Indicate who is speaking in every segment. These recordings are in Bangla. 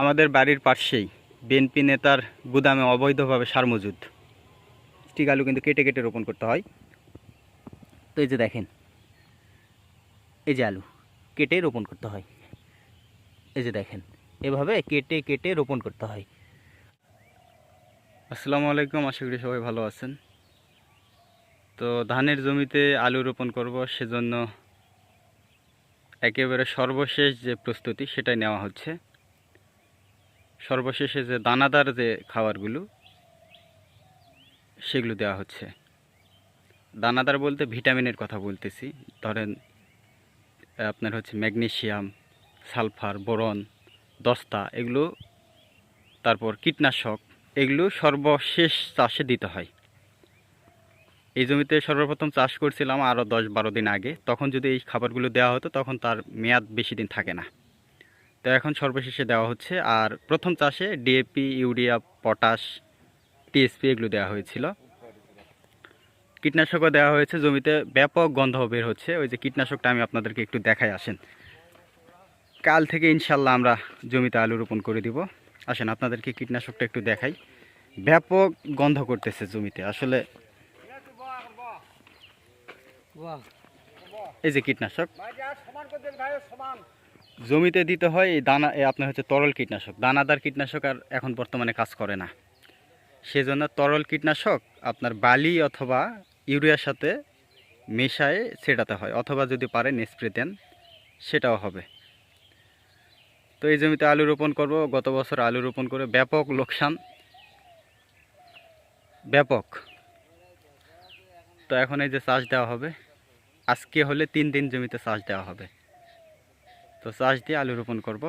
Speaker 1: আমাদের বাড়ির পাশেই বিএনপি নেতার গুদামে অবৈধভাবে সার মজুদ স্টিক আলু কিন্তু কেটে কেটে রোপণ করতে হয়। তো এই যে দেখেন, এই যে আলু কেটে রোপণ করতে হয়। এই যে দেখেন, এভাবে কেটে কেটে রোপণ করতে হয়। আসসালামু আলাইকুম, আশা করি সবাই ভালো আছেন। তো ধানের জমিতে আলু রোপণ করব, সেজন্য একেবারে সর্বশেষ যে প্রস্তুতি সেটাই নেওয়া হচ্ছে। সর্বশেষে যে দানাদার যে খাবারগুলো, সেগুলো দেওয়া হচ্ছে। দানাদার বলতে ভিটামিনের কথা বলতেছি। ধরেন, আপনার হচ্ছে ম্যাগনেশিয়াম, সালফার, বোরন, দস্তা, এগুলো, তারপর কীটনাশক, এগুলো সর্বশেষ চাষে দিতে হয়। এই জমিতে সর্বপ্রথম চাষ করছিলাম আরও দশ বারো দিন আগে। তখন যদি এই খাবারগুলো দেওয়া হতো, তখন তার মেয়াদ বেশি দিন থাকে না। তো এখন সর্বশেষে দেওয়া হচ্ছে। আর প্রথম চাষে ডিএপি ইউরিয়া, পটাশ টিএসপি এগুলো দেওয়া হয়েছিল। কীটনাশকও দেওয়া হয়েছে। জমিতে ব্যাপক গন্ধ বের হচ্ছে। ওই যে কীটনাশকটা আমি আপনাদেরকে একটু দেখাই, আসেন। কাল থেকে ইনশাল্লাহ আমরা জমিতে আলু রোপণ করে দিব। আসেন, আপনাদেরকে কীটনাশকটা একটু দেখাই। ব্যাপক গন্ধ করতেছে জমিতে। আসলে এই যে কীটনাশক। জমিতে দিতে হয়, এই দানা আপনার হচ্ছে তরল কীটনাশক। দানাদার কীটনাশক আর এখন বর্তমানে কাজ করে না। সেজন্য তরল কীটনাশক আপনার বালি অথবা ইউরিয়ার সাথে মেশায়ে ছেটাতে হয়, অথবা যদি পারেন স্প্রে দেন, সেটাও হবে। তো এই জমিতে আলু রোপণ করব। গত বছর আলু রোপণ করে ব্যাপক লোকসান। ব্যাপক। তো এখন এই যে চাষ দেওয়া হবে, আজকে হলে তিন দিন জমিতে চাষ দেওয়া হবে। তো চাষ দিয়ে আলু রোপণ করব।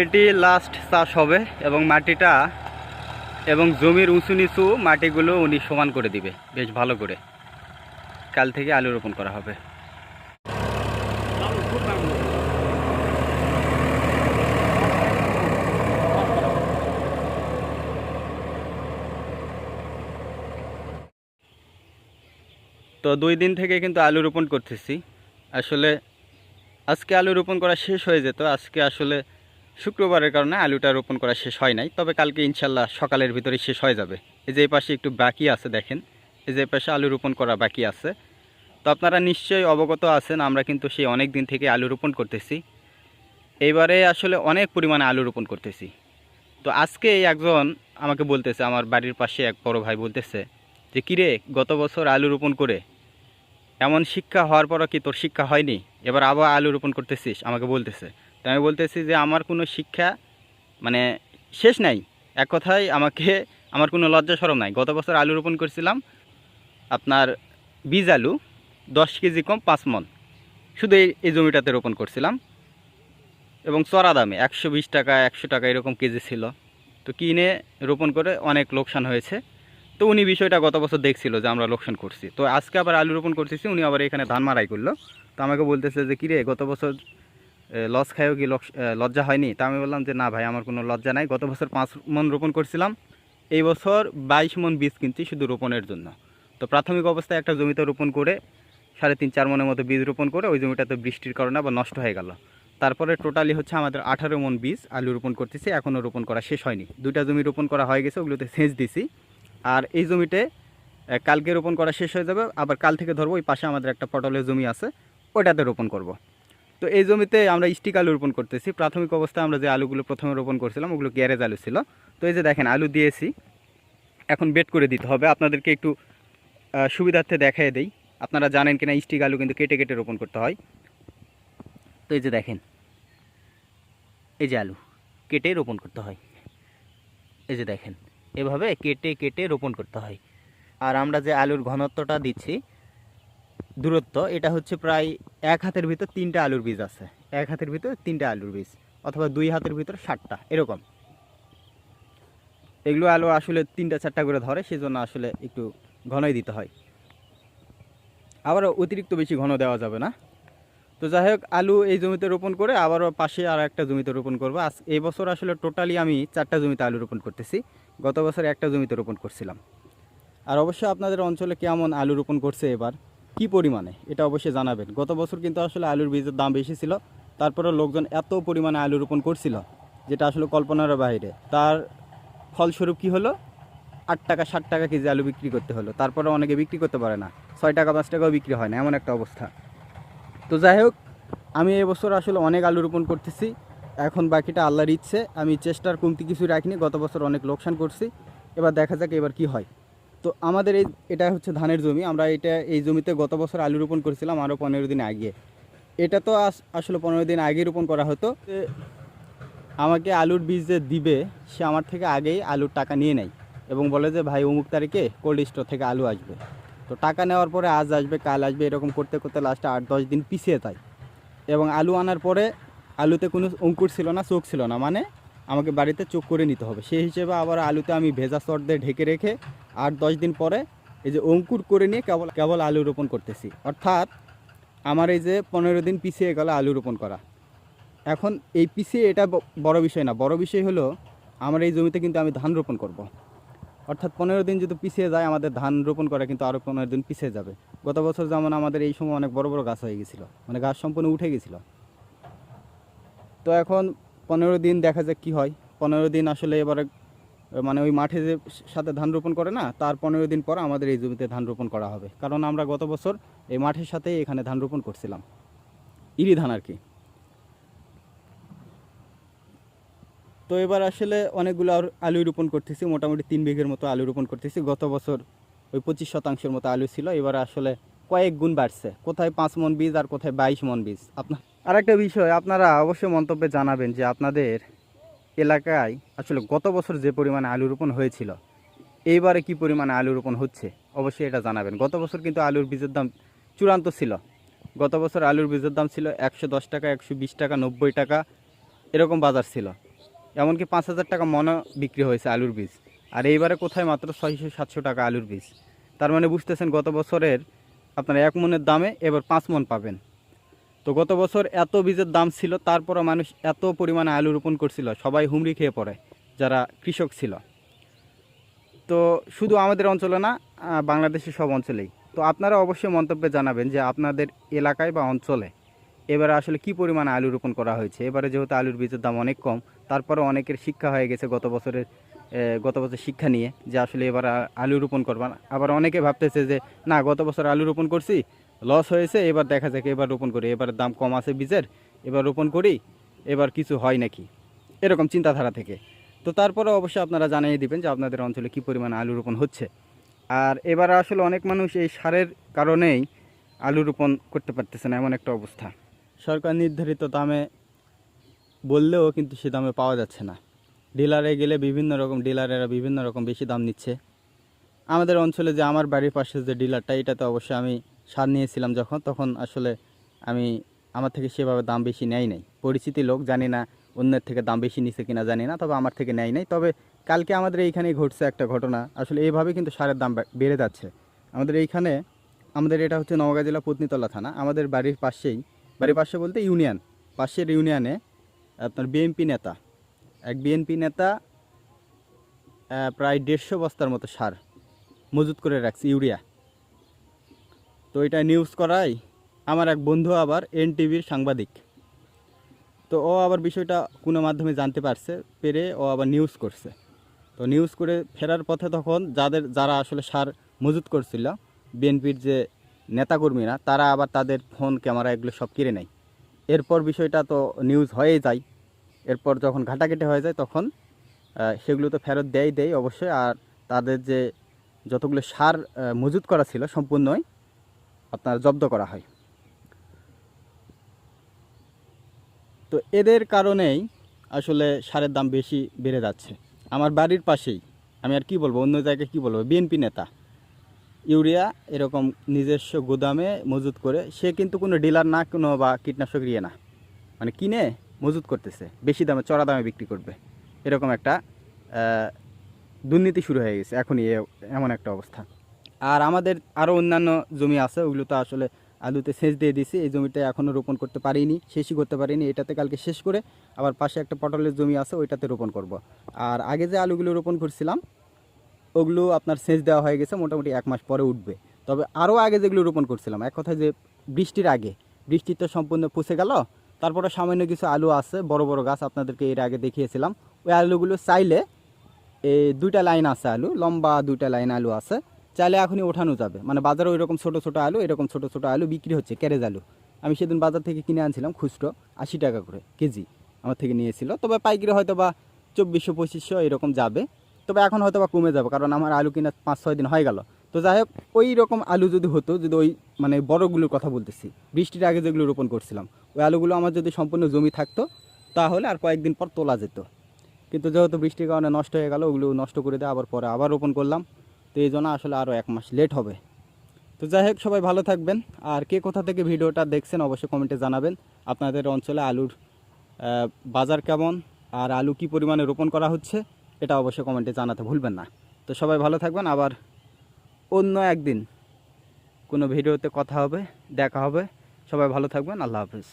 Speaker 1: এটি লাস্ট চাষ হবে এবং মাটিটা এবং জমির উঁচু নিচু মাটিগুলো উনি সমান করে দিবে, বেশ ভালো করে। কাল থেকে আলু রোপণ করা হবে। তো দুই দিন থেকে কিন্তু আলু রোপণ করতেছি। আসলে আজকে আলু রোপণ করা শেষ হয়ে যেত, আজকে আসলে শুক্রবারের কারণে আলুটা রোপণ করা শেষ হয় নাই, তবে কালকে ইনশাল্লাহ সকালের ভিতরে শেষ হয়ে যাবে। এই যে পাশে একটু বাকি আছে দেখেন, এই যে পাশে আলু রোপণ করা বাকি আছে। তো আপনারা নিশ্চয়ই অবগত আছেন, আমরা কিন্তু সেই অনেক দিন থেকে আলু রোপণ করতেছি। এইবারে আসলে অনেক পরিমাণে আলু রোপণ করতেছি। তো আজকে একজন আমাকে বলতেছে, আমার বাড়ির পাশে এক বড় ভাই বলতেছে যে, কিরে, গত বছর আলু রোপণ করে এমন শিক্ষা হওয়ার পরও কি তোর শিক্ষা হয়নি? এবার আবার আলু রোপণ করতেছিস? আমাকে বলতেছে। তো আমি বলতেছি যে আমার কোনো শিক্ষা মানে শেষ নাই। এক কথায় আমাকে, আমার কোনো লজ্জা সরম নাই। গত বছর আলু রোপণ করছিলাম, আপনার বীজ আলু, দশ কেজি কম, পাঁচ মন শুধু এই জমিটাতে রোপণ করছিলাম। এবং চড়া দামে একশো বিশ টাকা, একশো টাকা এরকম কেজি ছিল। তো কিনে রোপণ করে অনেক লোকসান হয়েছে। তো উনি বিষয়টা গত বছর দেখছিল যে আমরা লোকসান করছি। তো আজকে আবার আলু রোপণ করতেছি, উনি আবার এখানে ধান মারাই করল। তো আমাকে বলতেছে যে, কিরে, গত বছর লস খায়ও কি লজ্জা হয়নি? তা আমি বললাম যে, না ভাই, আমার কোনো লজ্জা নাই। গত বছর পাঁচ মন রোপণ করছিলাম। এই বছর বাইশ মন বীজ কিনছি শুধু রোপণের জন্য। তো প্রাথমিক অবস্থায় একটা জমিতে রোপণ করে, সাড়ে তিন চার মনের মতো বীজ রোপণ করে, ওই জমিটাতে বৃষ্টির কারণে আবার নষ্ট হয়ে গেল। তারপরে টোটালি হচ্ছে আমাদের আঠারো মন বীজ আলু রোপণ করতেছি, এখনও রোপণ করা শেষ হয়নি। দুইটা জমি রোপণ করা হয়ে গেছে, ওগুলোতে সেচ দিছি। আর এই জমিতে কালকে রোপণ করা শেষ হয়ে যাবে, আবার কাল থেকে ধরবো, ওই পাশে আমাদের একটা পটলের জমি আছে, ওইটাতে রোপণ করব। তো এই জমিতে আমরা স্টিক আলু রোপণ করতেছি। প্রাথমিক অবস্থায় আমরা যে আলুগুলো প্রথমে রোপণ করছিলাম, ওগুলো গ্যারেজ আলু ছিল। তো এই যে দেখেন, আলু দিয়েছি। এখন বেড করে দিতে হবে। আপনাদেরকে একটু সুবিধার্থে দেখাই দেই। আপনারা জানেন কিনা, স্টিক আলু কিন্তু কেটে কেটে রোপণ করতে হয়। তো এই যে দেখেন, এই যে আলু কেটে রোপণ করতে হয়। এই যে দেখেন, এভাবে কেটে কেটে রোপণ করতে হয়। আর আমরা যে আলুর ঘনত্বটা দিচ্ছি দূরত্ব, এটা হচ্ছে প্রায় এক হাতের ভিতর তিনটা আলুর বীজ আছে। এক হাতের ভিতর তিনটা আলুর বীজ, অথবা দুই হাতের ভিতর ষাটটা এরকম। এগুলো আলু আসলে তিনটা, চারটা করে ধরে, সেজন্য আসলে একটু ঘনই দিতে হয়। আবার অতিরিক্ত বেশি ঘন দেওয়া যাবে না। তো যাই হোক, আলু এই জমিতে রোপণ করে আবারও পাশে আর একটা জমিতে রোপণ করব। আজ এই বছর আসলে টোটালি আমি চারটা জমিতে আলু রোপণ করতেছি। গত বছর একটা জমিতে রোপণ করছিলাম। আর অবশ্যই আপনাদের অঞ্চলে কেমন আলু রোপণ করছে এবার? কি পরিমাণে? এটা অবশ্যই জানাবেন। গত বছর কিন্তু আসলে আলুর বীজের দাম বেশি ছিল। তারপরে লোকজন এত পরিমাণে আলু রোপণ করছিল, যেটা আসলে কল্পনার বাইরে। তার ফলস্বরূপ কি হলো? আট টাকা, ষাট টাকা কেজি আলু বিক্রি করতে হলো। তারপরে অনেকে বিক্রি করতে পারে না। ছয় টাকা, পাঁচ টাকাও বিক্রি হয় না, এমন একটা অবস্থা। তো যাই হোক, আমি এবছর আসলে অনেক আলু রোপণ করতেছি। এখন বাকিটা আল্লাহর ইচ্ছে। আমি চেষ্টার কমতি কিছু রাখিনি। গত বছর অনেক লোকসান করছি। এবার দেখা যাক এবার কি হয়। তো আমাদের এই, এটা হচ্ছে ধানের জমি। আমরা এটা, এই জমিতে গত বছর আলু রোপণ করেছিলাম আরও পনেরো দিন আগে। এটা তো আস- আসলে পনেরো দিন আগে রোপণ করা হতো। আমাকে আলুর বীজ যে দিবে, সে আমার থেকে আগেই আলুর টাকা নিয়ে নেয় এবং বলে যে, ভাই, অমুক তারিখে কোল্ড স্টোর থেকে আলু আসবে। তো টাকা নেওয়ার পরে আজ আসবে, কাল আসবে, এরকম করতে করতে লাস্টে আট দশ দিন পিছিয়ে যায়। এবং আলু আনার পরে আলুতে কোনো অঙ্কুর ছিল না, চোখ ছিল না। মানে আমাকে বাড়িতে চোখ করে নিতে হবে। সেই হিসেবে আবার আলুতে আমি ভেজা চট দিয়ে ঢেকে রেখে আট দশ দিন পরে এই যে অঙ্কুর করে নিয়ে কেবল কেবল আলু রোপণ করতেছি। অর্থাৎ আমার এই যে পনেরো দিন পিছিয়ে গেল আলু রোপণ করা। এখন এই পিছিয়ে এটা বড় বিষয় না। বড় বিষয় হলো আমার এই জমিতে কিন্তু আমি ধান রোপণ করব। অর্থাৎ পনেরো দিন যদি পিছিয়ে যায়, আমাদের ধান রোপণ করা কিন্তু আরও পনেরো দিন পিছিয়ে যাবে। গত বছর যেমন আমাদের এই সময় অনেক বড় বড় গাছ হয়ে গেছিল। মানে গাছ সম্পূর্ণ উঠে গেছিল। তো এখন পনেরো দিন দেখা যাক কি হয়। পনেরো দিন আসলে এবারে মানে ওই মাঠে যে সাথে ধান রোপণ করে না, তার পনেরো দিন পর আমাদের এই জমিতে ধান রোপণ করা হবে। কারণ আমরা গত বছর এই মাঠের সাথে এখানে ধান রোপণ করছিলাম। ইরি ধান আর কি। তো এবার আসলে অনেকগুলো আলু রোপণ করতেছি, মোটামুটি তিন বিঘের মতো আলু রোপণ করতেছি। গত বছর ওই পঁচিশ শতাংশের মতো আলু ছিল, এবার আসলে কয়েক গুণ বাড়ছে। কোথায় পাঁচ মন বীজ আর কোথায় বাইশ মন বীজ? আপনার আরেকটা বিষয়, আপনারা অবশ্যই মন্তব্যে জানাবেন যে আপনাদের এলাকায় আসলে গত বছর যে পরিমাণে আলু রোপণ হয়েছিল, এইবারে কি পরিমাণে আলু রোপণ হচ্ছে? অবশ্যই এটা জানাবেন। গত বছর কিন্তু আলুর বীজের দাম চূড়ান্ত ছিল। গত বছর আলুর বীজের দাম ছিল একশো দশ টাকা, একশো বিশ টাকা, নব্বই টাকা, এরকম বাজার ছিল। এমনকি পাঁচ হাজার টাকা মন বিক্রি হয়েছে আলুর বীজ। আর এইবারে কোথায় মাত্র ছয়শো সাতশো টাকা আলুর বীজ। তার মানে বুঝতেছেন গত বছরের আপনার এক মনের দামে এবার পাঁচ মন পাবেন। তো গত বছর এত বীজের দাম ছিল, তারপরও মানুষ এত পরিমাণে আলু রোপণ করছিল, সবাই হুমড়ি খেয়ে পড়ে, যারা কৃষক ছিল। তো শুধু আমাদের অঞ্চলে না বাংলাদেশের সব অঞ্চলেই। তো আপনারা অবশ্যই মন্তব্যে জানাবেন যে আপনাদের এলাকায় বা অঞ্চলে এবারে আসলে কি পরিমাণে আলু রোপণ করা হয়েছে। এবারে যেহেতু আলুর বীজের দাম অনেক কম তারপরে অনেকের শিক্ষা হয়ে গেছে গত বছরের গত বছর শিক্ষা নিয়ে যে আসলে এবার আলু রোপণ করবা। আবার অনেকে ভাবতেছে যে, না, গত বছর আলু রোপণ করছি লস হয়েছে, এবার দেখা যাক, এবার রোপণ করি। এবার দাম কম আছে বীজের, এবার রোপণ করি, এবার কিছু হয় নাকি? এরকম চিন্তাধারা থেকে। তো তারপরে অবশ্যই আপনারা জানিয়ে দিবেন যে আপনাদের অঞ্চলে কী পরিমাণে আলু রোপণ হচ্ছে। আর এবার আসলে অনেক মানুষ এই সারের কারণেই আলু রোপণ করতে পারতেছে না, এমন একটা অবস্থা। সরকার নির্ধারিত দামে বললেও কিন্তু সে দামে পাওয়া যাচ্ছে না। ডিলারে গেলে বিভিন্ন রকম, ডিলারেরা বিভিন্ন রকম বেশি দাম নিচ্ছে। আমাদের অঞ্চলে যে আমার বাড়ির পাশে যে ডিলারটা, এটাতে অবশ্যই আমি সার নিয়েছিলাম যখন, তখন আসলে আমি আমার থেকে সেভাবে দাম বেশি নেয় নাই। পরিচিতি লোক, জানি না অন্যের থেকে দাম বেশি নিছে কিনা, জানি না, তবে আমার থেকে নেয় নাই। তবে কালকে আমাদের এইখানেই ঘটছে একটা ঘটনা, আসলে এইভাবে কিন্তু সারের দাম বেড়ে যাচ্ছে। আমাদের এইখানে, আমাদের এটা হচ্ছে নওগাঁ জেলা পত্নীতলা থানা, আমাদের বাড়ির পাশেই, বাড়ির পাশে বলতে ইউনিয়ন, পাশের ইউনিয়নে আপনার বিএনপি নেতা, এক বিএনপি নেতা প্রায় দেড়শো বস্তার মতো সার মজুত করে রাখছে ইউরিয়া। তো এটা নিউজ করাই। আমার এক বন্ধু আবার এনটিভির সাংবাদিক। তো ও আবার বিষয়টা কোনো মাধ্যমে জানতে পারছে, পেরে ও আবার নিউজ করছে। তো নিউজ করে ফেরার পথে তখন যাদের, যারা আসলে সার মজুত করছিল, বিএনপির যে নেতাকর্মীরা, তারা আবার তাদের ফোন ক্যামেরা এগুলো সব কিনে নেয়। এরপর বিষয়টা তো নিউজ হয়েই যায়। এরপর যখন ঘাটাঘাটি হয়ে যায়, তখন সেগুলো তো ফেরত দেয় দেয় অবশ্যই। আর তাদের যে যতগুলো সার মজুত করা ছিল সম্পূর্ণই আপনার জব্দ করা হয়। তো এদের কারণেই আসলে সারের দাম বেশি বেড়ে যাচ্ছে। আমার বাড়ির পাশেই, আমি আর কি বলব, অন্য জায়গায় কি বলব বিএনপি নেতা, ইউরিয়া এরকম নিজস্ব গুদামে মজুত করে, সে কিন্তু কোনো ডিলার না, কোনো বা কীটনাশক ইয়ে না। মানে কিনে মজুত করতেছে, বেশি দামে, চড়া দামে বিক্রি করবে। এরকম একটা দুর্নীতি শুরু হয়ে গেছে, এখনই এমন একটা অবস্থা। আর আমাদের আরও অন্যান্য জমি আছে, ওগুলো তো আসলে আলুতে সেচ দিয়ে দিছি এই জমিটা এখনও রোপণ করতে পারিনি, শেষই করতে পারিনি, এটাতে কালকে শেষ করে আবার পাশে একটা পটলের জমি আছে, ওইটাতে রোপণ করব। আর আগে যে আলুগুলো রোপণ করছিলাম, ওগুলো আপনার সেচ দেওয়া হয়ে গেছে, মোটামুটি এক মাস পরে উঠবে তবে আরও আগে যেগুলো রোপণ করছিলাম, এক কথায় যে বৃষ্টির আগে বৃষ্টি তো সম্পূর্ণ পুষে গেল, তারপরে সামান্য কিছু আলু আছে, বড় বড় গাছ আপনাদেরকে এর আগে দেখিয়েছিলাম, ওই আলুগুলো চাইলে এই দুইটা লাইন আছে আলু, লম্বা দুইটা লাইন আলু আছে চাইলে এখনই ওঠানো যাবে। মানে বাজারে ওই রকম ছোটো ছোটো আলু, এরকম ছোটো ছোটো আলু বিক্রি হচ্ছে, ক্যারেজ আলু। আমি সেদিন বাজার থেকে কিনে আনছিলাম খুচরো, আশি টাকা করে কেজি আমার থেকে নিয়েছিল। তবে পাইকারি হয়তো বা চব্বিশশো, পঁচিশশো এরকম যাবে। তবে এখন হয়তো বা কমে যাবে, কারণ আমার আলু কিনা পাঁচ, ছয় দিন হয়ে গেল। তো যাই হোক ওই রকম আলু যদি হতো, যদি ওই মানে বড়গুলোর কথা বলতেছি, বৃষ্টির আগে যেগুলো রোপণ করছিলাম, ওই আলুগুলো আমার যদি সম্পূর্ণ জমি থাকতো, তাহলে আর কয়েকদিন পর তোলা যেত। কিন্তু যেহেতু বৃষ্টির কারণে নষ্ট হয়ে গেল, ওগুলো নষ্ট করে দিয়ে আবার পরে আবার রোপণ করলাম। তো এই জন্য আসলে আরও এক মাস লেট হবে। তো যাই হোক, সবাই ভালো থাকবেন। আর কে কোথা থেকে ভিডিওটা দেখছেন অবশ্যই কমেন্টে জানাবেন। আপনাদের অঞ্চলে আলুর বাজার কেমন? আর আলু কি পরিমাণে রোপণ করা হচ্ছে? এটা অবশ্যই কমেন্টে জানাতে ভুলবেন না। তো সবাই ভালো থাকবেন। আবার অন্য একদিন কোনো ভিডিওতে কথা হবে, দেখা হবে। সবাই ভালো থাকবেন। আল্লাহ হাফিজ।